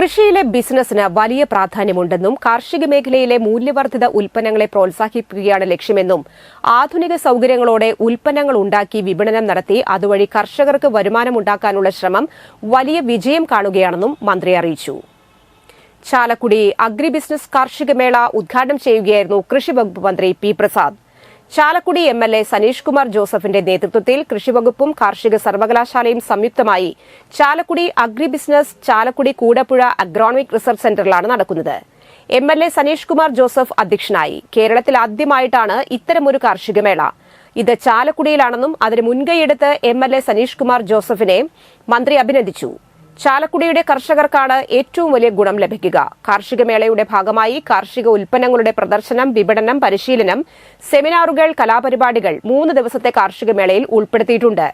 കൃഷിയിലെ ബിസിനസ്സിന് വലിയ പ്രാധാന്യമുണ്ടെന്നും കാർഷിക മേഖലയിലെ മൂല്യവർദ്ധിത ഉൽപ്പന്നങ്ങളെ പ്രോത്സാഹിപ്പിക്കുകയാണ് ലക്ഷ്യമെന്നും ആധുനിക സൌകര്യങ്ങളോടെ ഉൽപ്പന്നങ്ങൾ ഉണ്ടാക്കി വിപണനം നടത്തി അതുവഴി കർഷകർക്ക് വരുമാനമുണ്ടാക്കാനുള്ള ശ്രമം വലിയ വിജയം കാണുകയാണെന്നും മന്ത്രി അറിയിച്ചു. ചാലക്കുടി അഗ്രി ബിസിനസ് കാർഷിക മേള ഉദ്ഘാടനം ചെയ്യുകയായിരുന്നു കൃഷി വകുപ്പ് മന്ത്രി P Prasad. Chalakudy M L A Saneesh Kumar ജോസഫിന്റെ നേതൃത്വത്തിൽ കൃഷിവകുപ്പും കാർഷിക സർവകലാശാലയും സംയുക്തമായി Chalakudy agri business Chalakudy Koodappuzha agronomic research സെന്ററിലാണ് നടക്കുന്നത്. M L A Saneesh Kumar Joseph അധ്യക്ഷനായി കേരളത്തിൽ ആദ്യമായിട്ടാണ് ഇത്തരമൊരു കാർഷികമേള ഇത് ചാലക്കുടിയിലാണെന്നും അതിന് മുൻകൈയെടുത്ത് M L A Saneesh Kumar ജോസഫിനെ മന്ത്രി അഭിനന്ദിച്ചു. ചാലക്കുടിയുടെ കർഷകർക്കാണ് ഏറ്റവും വലിയ ഗുണം ലഭിക്കുക. കാർഷിക മേളയുടെ ഭാഗമായി കാർഷിക ഉൽപ്പന്നങ്ങളുടെ പ്രദർശനം വിപണനം പരിശീലനം സെമിനാറുകൾ കലാപരിപാടികൾ മൂന്ന് ദിവസത്തെ കാർഷിക മേളയിൽ ഉൾപ്പെടുത്തിയിട്ടുണ്ട്.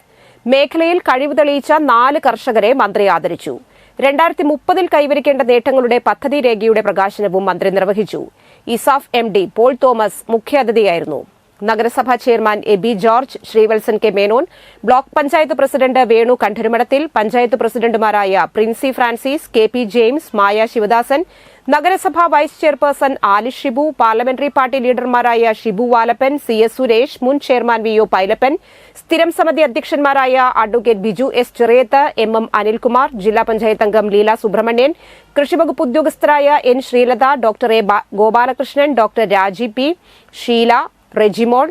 മേഖലയിൽ കഴിവ് തെളിയിച്ച നാല് കർഷകരെ മന്ത്രി ആദരിച്ചു. രണ്ടായിരത്തി മുപ്പതിൽ കൈവരിക്കേണ്ട നേട്ടങ്ങളുടെ പദ്ധതി രേഖയുടെ പ്രകാശനവും മന്ത്രി നിർവഹിച്ചു. ESAF M D Paul Thomas മുഖ്യാതിഥിയായിരുന്നു. നഗരസഭാ chairman A B George Srivalsan K Menon block panchayat president Venu Kantharumadathil panchayat പ്രസിഡന്റുമാരായ Princy Francis K P James Maya Sivadasan നഗരസഭാ vice chairperson Alish Shibu parliamentary party ലീഡർമാരായ Shibu Valappan C S Suresh മുൻ ചെയർമാൻ വി ഒ പൈലപ്പൻ സ്ഥിരം സമിതി അധ്യക്ഷന്മാരായ advocate Biju S Cheriyath M M Anilkumar ജില്ലാ പഞ്ചായത്ത് അംഗം ലീല സുബ്രഹ്മണ്യൻ കൃഷിവകുപ്പ് ഉദ്യോഗസ്ഥരായ N Sreelatha doctor A Gopalakrishnan doctor Raji P Sheela Rejimol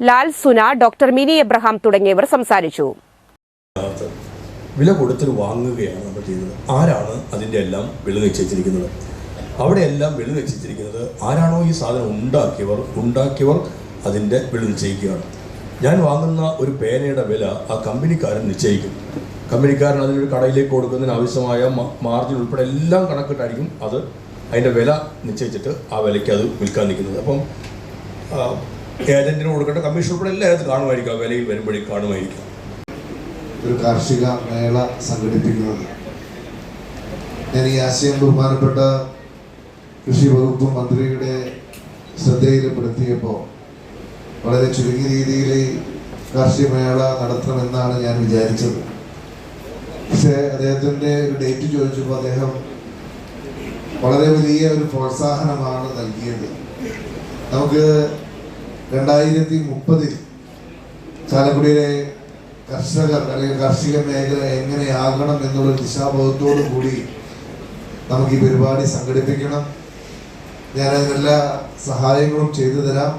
Lal Suna doctor Mini Abraham തുടങ്ങിയവർ സംസാരിച്ചു. വില കൊടുത്തൊരു വാങ്ങുകയാണ് നമ്മൾ ചെയ്യുന്നത്. ആരാണ് അതിന്റെ എല്ലാം വില നിശ്ചയിച്ചിരിക്കുന്നത്? അവിടെ എല്ലാം വില നിശ്ചയിച്ചിരിക്കുന്നത് ആരാണോ ഈ സാധനം ഉണ്ടാക്കിയവർ ഉണ്ടാക്കിയവർ അതിന്റെ വില നിശ്ചയിക്കുകയാണ്. ഞാൻ വാങ്ങുന്ന ഒരു പേനയുടെ വില ആ കമ്പനിക്കാരൻ നിശ്ചയിക്കും. കമ്പനിക്കാരൻ അതിനൊരു കടയിലേക്ക് കൊടുക്കുന്നതിന് ആവശ്യമായ മാർജിൻ ഉൾപ്പെടെ എല്ലാം കണക്കിട്ടായിരിക്കും അത് അതിന്റെ വില നിശ്ചയിച്ചിട്ട് ആ വിലയ്ക്ക് അത് വിൽക്കാൻ നിൽക്കുന്നത്. അപ്പം ഏജന്റിന് കൊടുക്കേണ്ട കമ്മീഷൻ ഉൾപ്പെടെ എല്ലായിടത്തും കാണുമായിരിക്കും വിലയിൽ വരുമ്പോഴേക്കും കാണുമായിരിക്കും. ഒരു കാർഷിക മേള സംഘടിപ്പിക്കുന്നത്. ഞാൻ ഈ ആശയം ബഹുമാനപ്പെട്ട കൃഷി വകുപ്പ് മന്ത്രിയുടെ ശ്രദ്ധയിൽപ്പെടുത്തിയപ്പോൾ വളരെ ചുരുങ്ങിയ രീതിയിൽ കാർഷിക മേള നടത്തണമെന്നാണ് ഞാൻ വിചാരിച്ചത്. പക്ഷേ അദ്ദേഹത്തിന്റെ ഒരു ഡേറ്റ് ചോദിച്ചപ്പോൾ അദ്ദേഹം വളരെ വലിയ ഒരു പ്രോത്സാഹനമാണ് നൽകിയത്. നമുക്ക് രണ്ടായിരത്തി മുപ്പതിൽ ചാലക്കുടിയിലെ കർഷകർ അല്ലെങ്കിൽ കാർഷിക മേഖല എങ്ങനെയാകണം എന്നുള്ള ദിശാബോധത്തോടു കൂടി നമുക്ക് ഈ പരിപാടി സംഘടിപ്പിക്കണം. ഞാൻ അതിനെല്ലാ സഹായങ്ങളും ചെയ്തു തരാം.